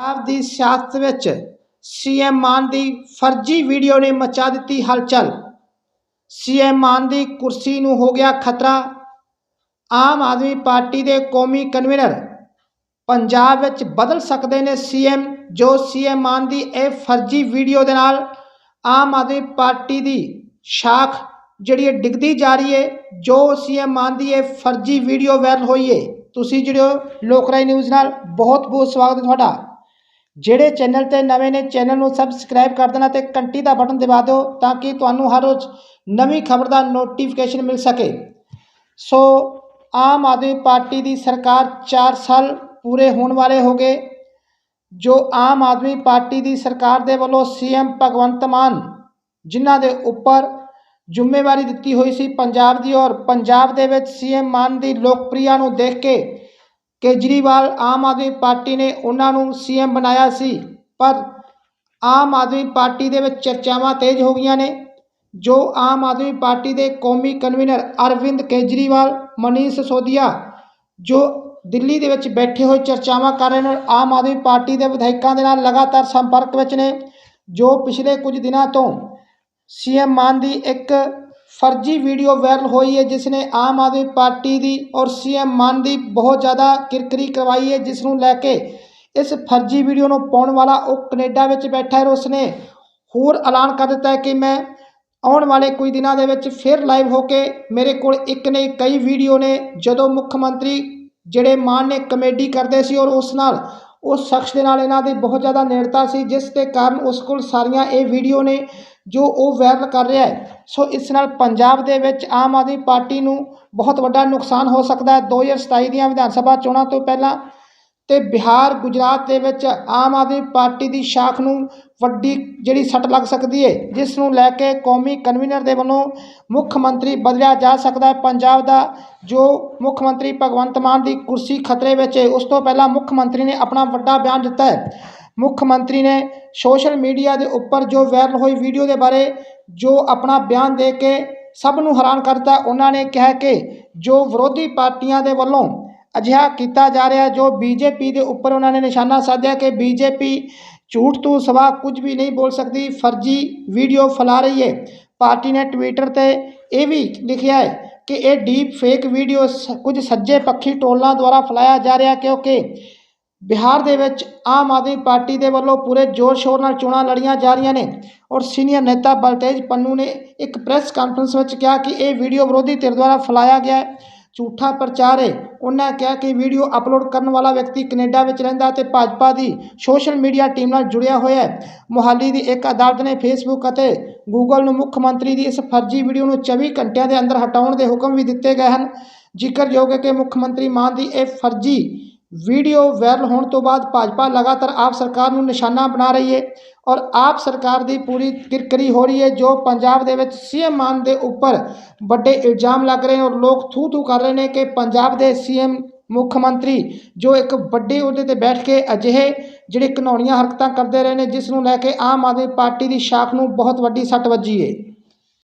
ਪੰਜਾਬ ਦੀ ਸਿਆਸਤ ਵਿੱਚ ਸੀਐਮ ਮਾਨ ਦੀ ਫਰਜ਼ੀ ਵੀਡੀਓ ਨੇ ਮਚਾ ਦਿੱਤੀ ਹਲਚਲ। ਸੀਐਮ ਮਾਨ ਦੀ ਕੁਰਸੀ ਨੂੰ ਹੋ ਗਿਆ ਖਤਰਾ। ਆਮ ਆਦਮੀ ਪਾਰਟੀ ਦੇ ਕੌਮੀ ਕਨਵੀਨਰ ਪੰਜਾਬ ਵਿੱਚ ਬਦਲ ਸਕਦੇ ਨੇ ਸੀਐਮ, ਜੋ ਸੀਐਮ ਮਾਨ ਦੀ ਇਹ ਫਰਜ਼ੀ ਵੀਡੀਓ ਦੇ ਨਾਲ ਆਮ ਆਦਮੀ ਪਾਰਟੀ ਦੀ ਸ਼ਾਖ ਜਿਹੜੀ ਹੈ ਡਿੱਗਦੀ ਜਾ ਰਹੀ ਹੈ, ਜੋ ਸੀਐਮ ਮਾਨ ਦੀ ਇਹ ਫਰਜ਼ੀ ਵੀਡੀਓ ਵਾਇਰਲ ਹੋਈ ਹੈ। ਤੁਸੀਂ ਜਿਹੜੇ ਲੋਕ ਰਾਏ ਨਿਊਜ਼ ਨਾਲ। ਬਹੁਤ ਬਹੁਤ ਸਵਾਗਤ ਹੈ ਤੁਹਾਡਾ। ਜਿਹੜੇ ਚੈਨਲ ਤੇ ਨਵੇਂ ਨੇ, ਚੈਨਲ ਨੂੰ ਸਬਸਕ੍ਰਾਈਬ ਕਰ ਦੇਣਾ ਤੇ ਘੰਟੀ ਦਾ ਬਟਨ ਦਬਾ ਦਿਓ ਤਾਂ ਕਿ ਤੁਹਾਨੂੰ ਹਰ ਰੋਜ਼ ਨਵੀਂ ਖਬਰ ਦਾ ਨੋਟੀਫਿਕੇਸ਼ਨ ਮਿਲ ਸਕੇ। ਸੋ, ਆਮ ਆਦਮੀ ਪਾਰਟੀ ਦੀ ਸਰਕਾਰ 4 ਸਾਲ ਪੂਰੇ ਹੋਣ ਵਾਲੇ ਹੋ ਗਏ। ਜੋ ਆਮ ਆਦਮੀ ਪਾਰਟੀ ਦੀ ਸਰਕਾਰ ਦੇ ਵੱਲੋਂ ਸੀਐਮ ਭਗਵੰਤ ਮਾਨ ਜਿਨ੍ਹਾਂ ਦੇ ਉੱਪਰ ਜ਼ਿੰਮੇਵਾਰੀ ਦਿੱਤੀ ਹੋਈ ਸੀ ਪੰਜਾਬ ਦੀ ਔਰ ਪੰਜਾਬ ਦੇ ਵਿੱਚ ਸੀਐਮ ਮਾਨ ਦੀ ਲੋਕਪ੍ਰਿਆ ਨੂੰ ਦੇਖ ਕੇ ਕੇਜਰੀਵਾਲ ਆਮ ਆਦਮੀ ਪਾਰਟੀ ਨੇ ਉਹਨਾਂ ਨੂੰ ਸੀਐਮ ਬਣਾਇਆ ਸੀ, ਪਰ ਆਮ ਆਦਮੀ ਪਾਰਟੀ ਦੇ ਵਿੱਚ ਚਰਚਾਵਾਂ ਤੇਜ਼ ਹੋ ਗਈਆਂ ਨੇ। ਜੋ ਆਮ ਆਦਮੀ ਪਾਰਟੀ ਦੇ ਕੌਮੀ ਕਨਵੀਨਰ ਅਰਵਿੰਦ ਕੇਜਰੀਵਾਲ, ਮਨੀਸ਼ ਸੋਦੀਆ ਜੋ ਦਿੱਲੀ ਦੇ ਵਿੱਚ ਬੈਠੇ ਹੋਏ ਚਰਚਾਵਾਂ ਕਰ ਰਹੇ ਨੇ, ਆਮ ਆਦਮੀ ਪਾਰਟੀ ਦੇ ਵਿਧਾਇਕਾਂ ਦੇ ਨਾਲ ਲਗਾਤਾਰ ਸੰਪਰਕ ਵਿੱਚ ਨੇ, ਜੋ ਪਿਛਲੇ ਕੁਝ ਦਿਨਾਂ ਤੋਂ ਸੀਐਮ ਮਾਨ ਦੀ ਇੱਕ ਫਰਜ਼ੀ ਵੀਡੀਓ ਵਾਇਰਲ ਹੋਈ ਹੈ, ਜਿਸ ਨੇ ਆਮ ਆਦਮੀ ਪਾਰਟੀ ਦੀ ਔਰ ਸੀਐਮ ਮਾਨ ਦੀ ਬਹੁਤ ਜ਼ਿਆਦਾ ਕਿਰਕਰੀ ਕਰਵਾਈ ਹੈ, ਜਿਸ ਨੂੰ ਲੈ ਕੇ ਇਸ ਫਰਜ਼ੀ ਵੀਡੀਓ ਨੂੰ ਪਾਉਣ ਵਾਲਾ ਉਹ ਕੈਨੇਡਾ ਵਿੱਚ ਬੈਠਾ ਹੈ ਉਸ ਨੇ ਹੋਰ ਐਲਾਨ ਕਰ ਦਿੱਤਾ ਹੈ ਕਿ ਮੈਂ ਆਉਣ ਵਾਲੇ ਕੁਝ ਦਿਨਾਂ ਦੇ ਵਿੱਚ ਫਿਰ ਲਾਈਵ ਹੋ ਕੇ ਮੇਰੇ ਕੋਲ ਇੱਕ ਨਹੀਂ ਕਈ ਵੀਡੀਓ ਨੇ, ਜਦੋਂ ਮੁੱਖ ਮੰਤਰੀ ਜਿਹੜੇ ਮਾਨ ਨੇ ਕਮੇਡੀ ਕਰਦੇ ਸੀ ਔਰ ਉਸ ਨਾਲ, ਉਸ ਸ਼ਖਸ ਦੇ ਨਾਲ ਇਹਨਾਂ ਦੀ ਬਹੁਤ ਜ਼ਿਆਦਾ ਨੇੜਤਾ ਸੀ, ਜਿਸ ਦੇ ਕਾਰਨ ਉਸ ਕੋਲ ਸਾਰੀਆਂ ਇਹ ਵੀਡੀਓ ਨੇ ਜੋ ਉਹ ਵਾਇਰਲ ਕਰ ਰਿਹਾ ਹੈ। ਸੋ ਇਸ ਨਾਲ ਪੰਜਾਬ ਦੇ ਵਿੱਚ ਆਮ ਆਦਮੀ ਪਾਰਟੀ ਨੂੰ ਬਹੁਤ ਵੱਡਾ ਨੁਕਸਾਨ ਹੋ ਸਕਦਾ ਹੈ। 2027 ਦੀਆਂ ਵਿਧਾਨ ਸਭਾ ਚੋਣਾਂ ਤੋਂ ਪਹਿਲਾਂ ਤੇ ਬਿਹਾਰ, ਗੁਜਰਾਤ ਦੇ ਵਿੱਚ ਆਮ ਆਦਮੀ ਪਾਰਟੀ ਦੀ ਸ਼ਾਖ ਨੂੰ ਵੱਡੀ ਜਿਹੜੀ ਸੱਟ ਲੱਗ ਸਕਦੀ ਹੈ, ਜਿਸ ਨੂੰ ਲੈ ਕੇ ਕੌਮੀ ਕਨਵੀਨਰ ਦੇ ਵੱਲੋਂ ਮੁੱਖ ਮੰਤਰੀ ਬਦਲਿਆ ਜਾ ਸਕਦਾ ਹੈ। ਪੰਜਾਬ ਦਾ ਜੋ ਮੁੱਖ ਮੰਤਰੀ ਭਗਵੰਤ ਮਾਨ ਦੀ ਕੁਰਸੀ ਖਤਰੇ ਵਿੱਚ ਹੈ, ਉਸ ਤੋਂ ਪਹਿਲਾਂ ਮੁੱਖ ਮੰਤਰੀ ਨੇ ਆਪਣਾ ਵੱਡਾ ਬਿਆਨ ਦਿੱਤਾ ਹੈ। ਮੁੱਖ ਮੰਤਰੀ ਨੇ ਸੋਸ਼ਲ ਮੀਡੀਆ ਦੇ ਉੱਪਰ ਜੋ ਵਾਇਰਲ ਹੋਈ ਵੀਡੀਓ ਦੇ ਬਾਰੇ ਜੋ ਆਪਣਾ ਬਿਆਨ ਦੇ ਕੇ ਸਭ ਨੂੰ ਹੈਰਾਨ ਕਰਤਾ ਉਹਨਾਂ ਨੇ ਕਿਹਾ ਕਿ ਜੋ ਵਿਰੋਧੀ ਪਾਰਟੀਆਂ ਦੇ ਵੱਲੋਂ ਅਜਿਹਾ ਕੀਤਾ ਜਾ ਰਿਹਾ, ਜੋ ਬੀਜੇਪੀ ਦੇ ਉੱਪਰ ਉਹਨਾਂ ਨੇ ਨਿਸ਼ਾਨਾ ਸਾਧਿਆ ਕਿ ਬੀਜੇਪੀ ਝੂਠ ਤੋਂ ਸਵਾ ਕੁਝ ਵੀ ਨਹੀਂ ਬੋਲ ਸਕਦੀ, ਫਰਜ਼ੀ ਵੀਡੀਓ ਫੈਲਾ ਰਹੀ ਹੈ। ਪਾਰਟੀ ਨੇ ਟਵਿੱਟਰ ਤੇ ਇਹ ਵੀ ਲਿਖਿਆ ਹੈ ਕਿ ਇਹ ਡੀਪ ਫੇਕ ਵੀਡੀਓ ਕੁਝ ਸੱਜੇ ਪੱਖੀ ਟੋਲਾਂ ਦੁਆਰਾ ਫੈਲਾਇਆ ਜਾ ਰਿਹਾ ਕਿਉਂਕਿ ਬਿਹਾਰ ਦੇ ਵਿੱਚ ਆਮ ਆਦਮੀ ਪਾਰਟੀ ਦੇ ਵੱਲੋਂ ਪੂਰੇ ਜ਼ੋਰ ਸ਼ੋਰ ਨਾਲ ਚੋਣਾਂ ਲੜੀਆਂ ਜਾ ਰਹੀਆਂ ਨੇ ਔਰ ਸੀਨੀਅਰ ਨੇਤਾ ਬਲਤੇਜ ਪੰਨੂ ਨੇ ਇੱਕ ਪ੍ਰੈਸ ਕਾਨਫਰੰਸ ਵਿੱਚ ਕਿਹਾ ਕਿ ਇਹ ਵੀਡੀਓ ਵਿਰੋਧੀ ਧਿਰ ਦੁਆਰਾ ਫੈਲਾਇਆ ਗਿਆ ਹੈ। ਝੂਠਾ ਪ੍ਰਚਾਰ ਹੈ। ਉਹਨਾਂ ਕਿਹਾ ਕਿ ਵੀਡੀਓ ਅਪਲੋਡ ਕਰਨ ਵਾਲਾ ਵਿਅਕਤੀ ਕੈਨੇਡਾ ਵਿੱਚ ਰਹਿੰਦਾ ਤੇ ਭਾਜਪਾ ਦੀ ਸੋਸ਼ਲ ਮੀਡੀਆ ਟੀਮ ਨਾਲ ਜੁੜਿਆ ਹੋਇਆ ਹੈ। ਮੁਹਾਲੀ ਦੀ ਇੱਕ ਅਦਾਲਤ ਨੇ ਫੇਸਬੁੱਕ ਅਤੇ ਗੂਗਲ ਨੂੰ ਮੁੱਖ ਮੰਤਰੀ ਦੀ ਇਸ ਫਰਜ਼ੀ ਵੀਡੀਓ ਨੂੰ 24 ਘੰਟਿਆਂ ਦੇ ਅੰਦਰ ਹਟਾਉਣ ਦੇ ਹੁਕਮ ਵੀ ਦਿੱਤੇ ਗਏ ਹਨ। ਜ਼ਿਕਰਯੋਗ ਹੈ ਕਿ ਮੁੱਖ ਮੰਤਰੀ ਮਾਨ ਦੀ ਇਹ ਫਰਜ਼ੀ ਵੀਡੀਓ ਵਾਇਰਲ ਹੋਣ ਤੋਂ ਬਾਅਦ ਭਾਜਪਾ ਲਗਾਤਾਰ ਆਪ ਸਰਕਾਰ ਨੂੰ ਨਿਸ਼ਾਨਾ ਬਣਾ ਰਹੀ ਹੈ ਔਰ ਆਪ ਸਰਕਾਰ ਦੀ ਪੂਰੀ ਕਿਰਕਰੀ ਹੋ ਰਹੀ ਹੈ ਜੋ ਪੰਜਾਬ ਦੇ ਵਿੱਚ ਸੀਐਮ ਮਾਨ ਦੇ ਉੱਪਰ ਵੱਡੇ ਇਲਜ਼ਾਮ ਲੱਗ ਰਹੇ ਔਰ ਲੋਕ ਥੂ ਥੂ ਕਰ ਰਹੇ ਨੇ ਕਿ ਪੰਜਾਬ ਦੇ ਸੀਐਮ ਮੁੱਖ ਮੰਤਰੀ ਜੋ ਇੱਕ ਵੱਡੇ ਅਹੁਦੇ ਤੇ ਬੈਠ ਕੇ ਅਜਿਹੇ ਜਿਹੜੇ ਘਿਨੌਣੀਆਂ ਹਰਕਤਾਂ ਕਰਦੇ ਰਹੇ ਨੇ, ਜਿਸ ਨੂੰ ਲੈ ਕੇ ਆਮ ਆਦਮੀ ਪਾਰਟੀ ਦੀ ਸ਼ਾਖ ਨੂੰ ਬਹੁਤ ਵੱਡੀ ਸੱਟ ਵੱਜੀ ਹੈ